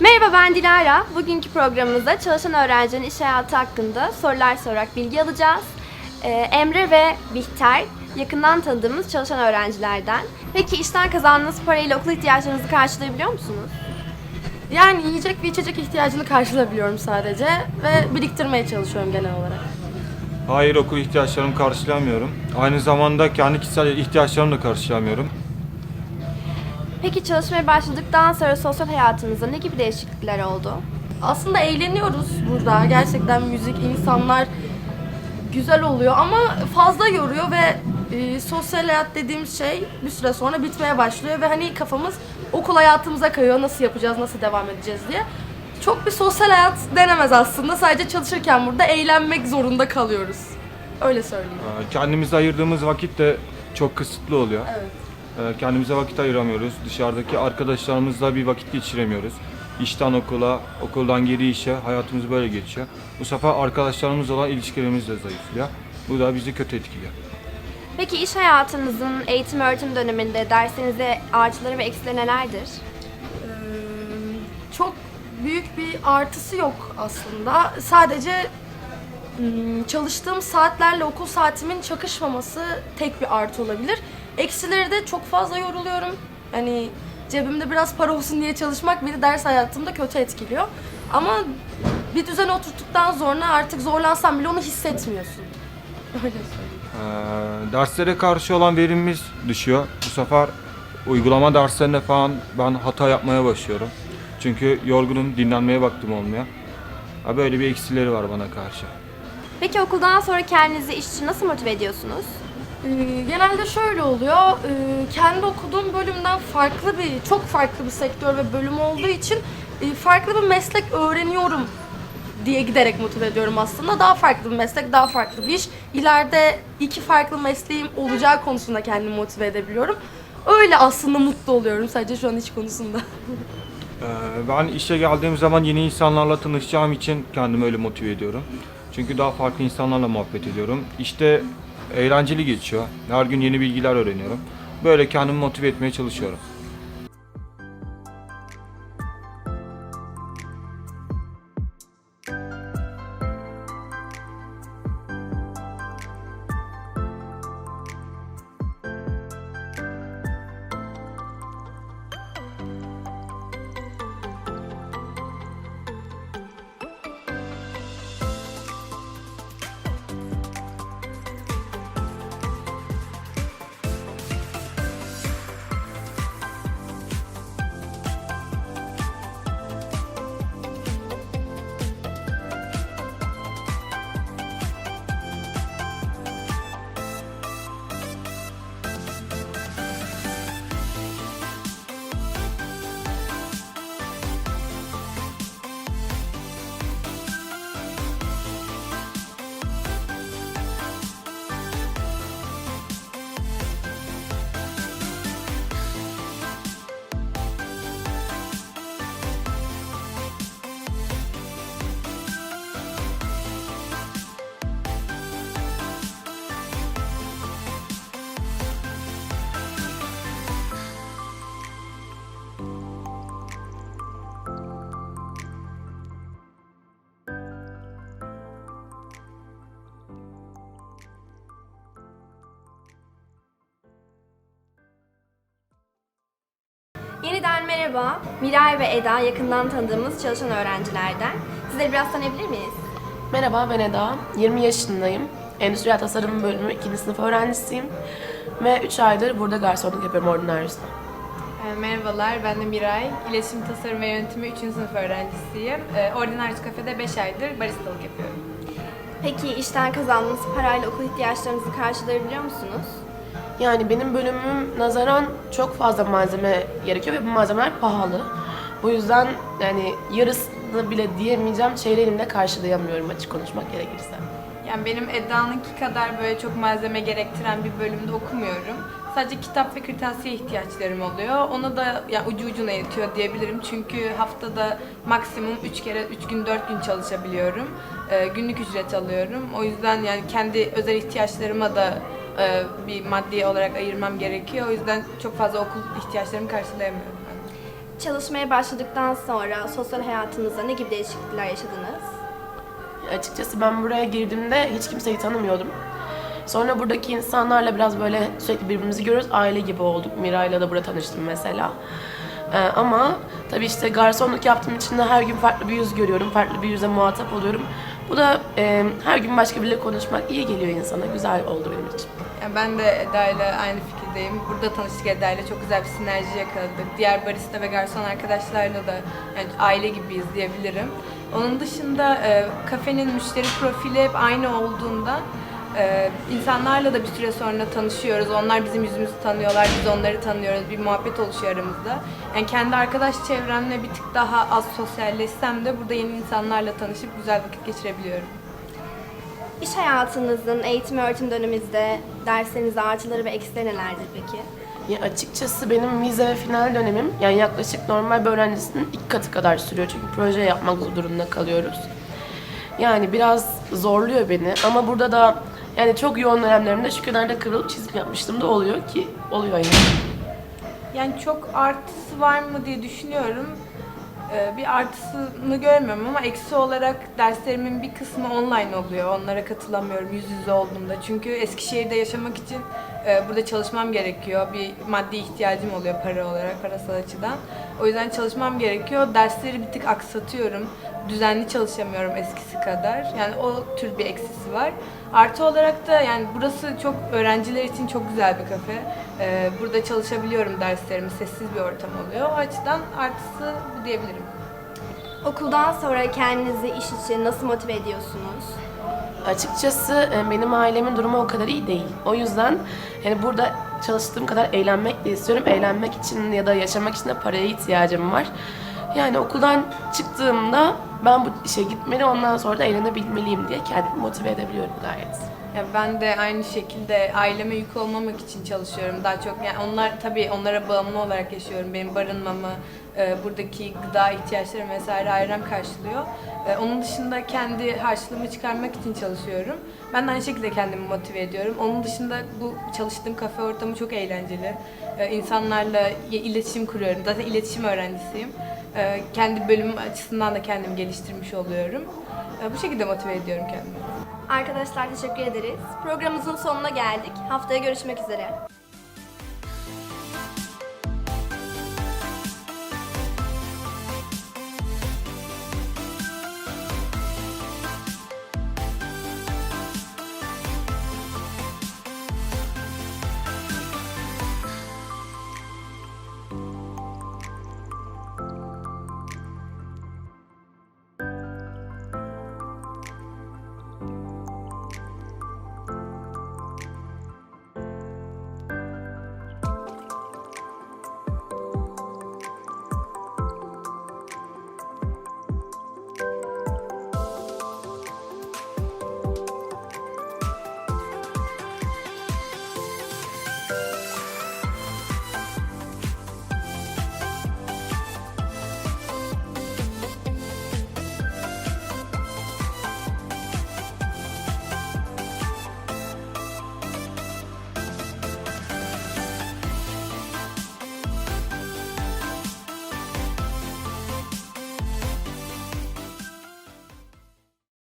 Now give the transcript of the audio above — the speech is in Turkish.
Merhaba ben Dilara. Bugünkü programımızda çalışan öğrencinin iş hayatı hakkında sorular sorarak bilgi alacağız. Ee, Emre ve Bihter yakından tanıdığımız çalışan öğrencilerden. Peki işten kazandığınız parayla okul ihtiyaçlarınızı karşılayabiliyor musunuz? Yani yiyecek ve içecek ihtiyacını karşılayabiliyorum sadece ve biriktirmeye çalışıyorum genel olarak. Hayır okul ihtiyaçlarımı karşılamıyorum. Aynı zamanda kendi kişisel ihtiyaçlarımı da karşılamıyorum. Peki çalışmaya başladıktan sonra sosyal hayatınızda ne gibi değişiklikler oldu? Aslında eğleniyoruz burada. Gerçekten müzik, insanlar güzel oluyor ama fazla yoruyor ve e, sosyal hayat dediğimiz şey bir süre sonra bitmeye başlıyor ve hani kafamız okul hayatımıza kayıyor. Nasıl yapacağız, nasıl devam edeceğiz diye. Çok bir sosyal hayat denemez aslında. Sadece çalışırken burada eğlenmek zorunda kalıyoruz. Öyle söyleyeyim. Kendimize ayırdığımız vakit de çok kısıtlı oluyor. Evet. Ee, Kendimize vakit ayıramıyoruz. Dışarıdaki arkadaşlarımızla bir vakit geçiremiyoruz. İşten okula, okuldan geri işe hayatımız böyle geçiyor. Bu sefer arkadaşlarımız olan ilişkilerimiz de zayıflıyor. Bu da bizi kötü etkiliyor. Peki iş hayatınızın eğitim öğretim döneminde derslerinizde artıları ve eksileri nelerdir? Ee, çok büyük bir artısı yok aslında. Sadece hmm, çalıştığım saatlerle okul saatimin çakışmaması tek bir artı olabilir. Eksileri de çok fazla yoruluyorum. Hani cebimde biraz para olsun diye çalışmak beni ders hayatımda kötü etkiliyor. Ama bir düzene oturttuktan sonra artık zorlansam bile onu hissetmiyorsun. Öyle söyleyeyim. Ee, derslere karşı olan verimimiz düşüyor. Bu sefer uygulama derslerinde falan ben hata yapmaya başlıyorum. Çünkü yorgunum, dinlenmeye vaktim olmuyor. Ha, Böyle bir eksileri var bana karşı. Peki okuldan sonra kendinizi iş için nasıl motive ediyorsunuz? Ee, genelde şöyle oluyor. ee, kendi okuduğum bölümden farklı bir, çok farklı bir sektör ve bölüm olduğu için e, farklı bir meslek öğreniyorum diye giderek motive ediyorum aslında. Daha farklı bir meslek, daha farklı bir iş. İleride iki farklı mesleğim olacağı konusunda kendimi motive edebiliyorum. Öyle aslında mutlu oluyorum sadece şu an iş konusunda. Ee, Ben işe geldiğim zaman yeni insanlarla tanışacağım için kendimi öyle motive ediyorum. Çünkü daha farklı insanlarla muhabbet ediyorum. İşte eğlenceli geçiyor. Her gün yeni bilgiler öğreniyorum. Böyle kendimi motive etmeye çalışıyorum. Merhaba. Miray ve Eda yakından tanıdığımız çalışan öğrencilerden. Sizleri biraz tanıyabilir miyiz? Merhaba ben Eda. 20 yaşındayım. Endüstriyel tasarım bölümü 2. sınıf öğrencisiyim. Ve 3 aydır burada garsonluk yapıyorum Ordinaryos'ta. E, Merhabalar, ben de Miray. İletişim Tasarım ve Yönetimi 3. sınıf öğrencisiyim. E, Ordinarius Cafe'de 5 aydır baristalık yapıyorum. Peki işten kazandığınız parayla okul ihtiyaçlarınızı karşılayabiliyor musunuz? Yani benim bölümüm nazaran çok fazla malzeme gerekiyor ve bu malzemeler pahalı. Bu yüzden yani yarısını bile diyemeyeceğim çeyreğini karşılayamıyorum açık konuşmak gerekirse. Yani benim Eda'nınki kadar böyle çok malzeme gerektiren bir bölümde okumuyorum. Sadece kitap ve kırtasiye ihtiyaçlarım oluyor. Onu da yani ucu ucuna yetiyor diyebilirim. Çünkü haftada maksimum 3 kere 3 gün 4 gün çalışabiliyorum. E, günlük ücret alıyorum. O yüzden yani kendi özel ihtiyaçlarıma da e, bir maddi olarak ayırmam gerekiyor. O yüzden çok fazla okul ihtiyaçlarımı karşılayamıyorum. Çalışmaya başladıktan sonra sosyal hayatınızda ne gibi değişiklikler yaşadınız? Açıkçası ben buraya girdiğimde hiç kimseyi tanımıyordum. Sonra buradaki insanlarla biraz böyle sürekli birbirimizi görüyoruz. Aile gibi olduk. Miray'la da burada tanıştım mesela. Ee, ama tabii işte garsonluk yaptığım için de her gün farklı bir yüz görüyorum. Farklı bir yüze muhatap oluyorum. Bu da e, her gün başka biriyle konuşmak iyi geliyor insana. Güzel oldu benim için. Yani ben de Eda ile aynı fikirdeyim. Burada tanıştık Eda ile çok güzel bir sinerji yakaladık. Diğer barista ve garson arkadaşlarla da yani aile gibiyiz diyebilirim. Onun dışında e, kafenin müşteri profili hep aynı olduğunda e, insanlarla da bir süre sonra tanışıyoruz. Onlar bizim yüzümüzü tanıyorlar, biz onları tanıyoruz. Bir muhabbet oluşuyor aramızda. Yani kendi arkadaş çevremle bir tık daha az sosyalleşsem de burada yeni insanlarla tanışıp güzel vakit geçirebiliyorum. İş hayatınızın eğitim öğretim dönemimizde derslerinizde artıları ve eksileri nelerdir peki? Ya açıkçası benim vize ve final dönemim yani yaklaşık normal bir öğrencisinin iki katı kadar sürüyor. Çünkü proje yapmak durumunda kalıyoruz. Yani biraz zorluyor beni ama burada da yani çok yoğun dönemlerimde şu kenarda kırılıp çizim yapmıştım da oluyor ki oluyor yani. Yani çok artısı var mı diye düşünüyorum. Ee, bir artısını görmüyorum ama eksi olarak derslerimin bir kısmı online oluyor. Onlara katılamıyorum yüz yüze olduğumda. Çünkü Eskişehir'de yaşamak için e, burada çalışmam gerekiyor. Bir maddi ihtiyacım oluyor para olarak, parasal açıdan. O yüzden çalışmam gerekiyor. Dersleri bir tık aksatıyorum. Düzenli çalışamıyorum eskisi kadar. Yani o tür bir eksisi var. Artı olarak da yani burası çok öğrenciler için çok güzel bir kafe. Ee, burada çalışabiliyorum derslerimi, sessiz bir ortam oluyor. O açıdan artısı bu diyebilirim. Okuldan sonra kendinizi iş için nasıl motive ediyorsunuz? Açıkçası e, benim ailemin durumu o kadar iyi değil. O yüzden yani burada çalıştığım kadar eğlenmek de istiyorum. Eğlenmek için ya da yaşamak için de paraya ihtiyacım var. Yani okuldan çıktığımda ben bu işe gitmeli ondan sonra da eğlenebilmeliyim diye kendimi motive edebiliyorum gayet. Ya ben de aynı şekilde aileme yük olmamak için çalışıyorum. Daha çok yani onlar tabii onlara bağımlı olarak yaşıyorum. Benim barınmamı, e, buradaki gıda ihtiyaçlarımı vesaire ailem karşılıyor. E, onun dışında kendi harçlığımı çıkarmak için çalışıyorum. Ben de aynı şekilde kendimi motive ediyorum. Onun dışında bu çalıştığım kafe ortamı çok eğlenceli. E, insanlarla iletişim kuruyorum. Zaten iletişim öğrencisiyim. E, kendi bölümüm açısından da kendimi geliştirmiş oluyorum. E, bu şekilde motive ediyorum kendimi. Arkadaşlar teşekkür ederiz. Programımızın sonuna geldik. Haftaya görüşmek üzere.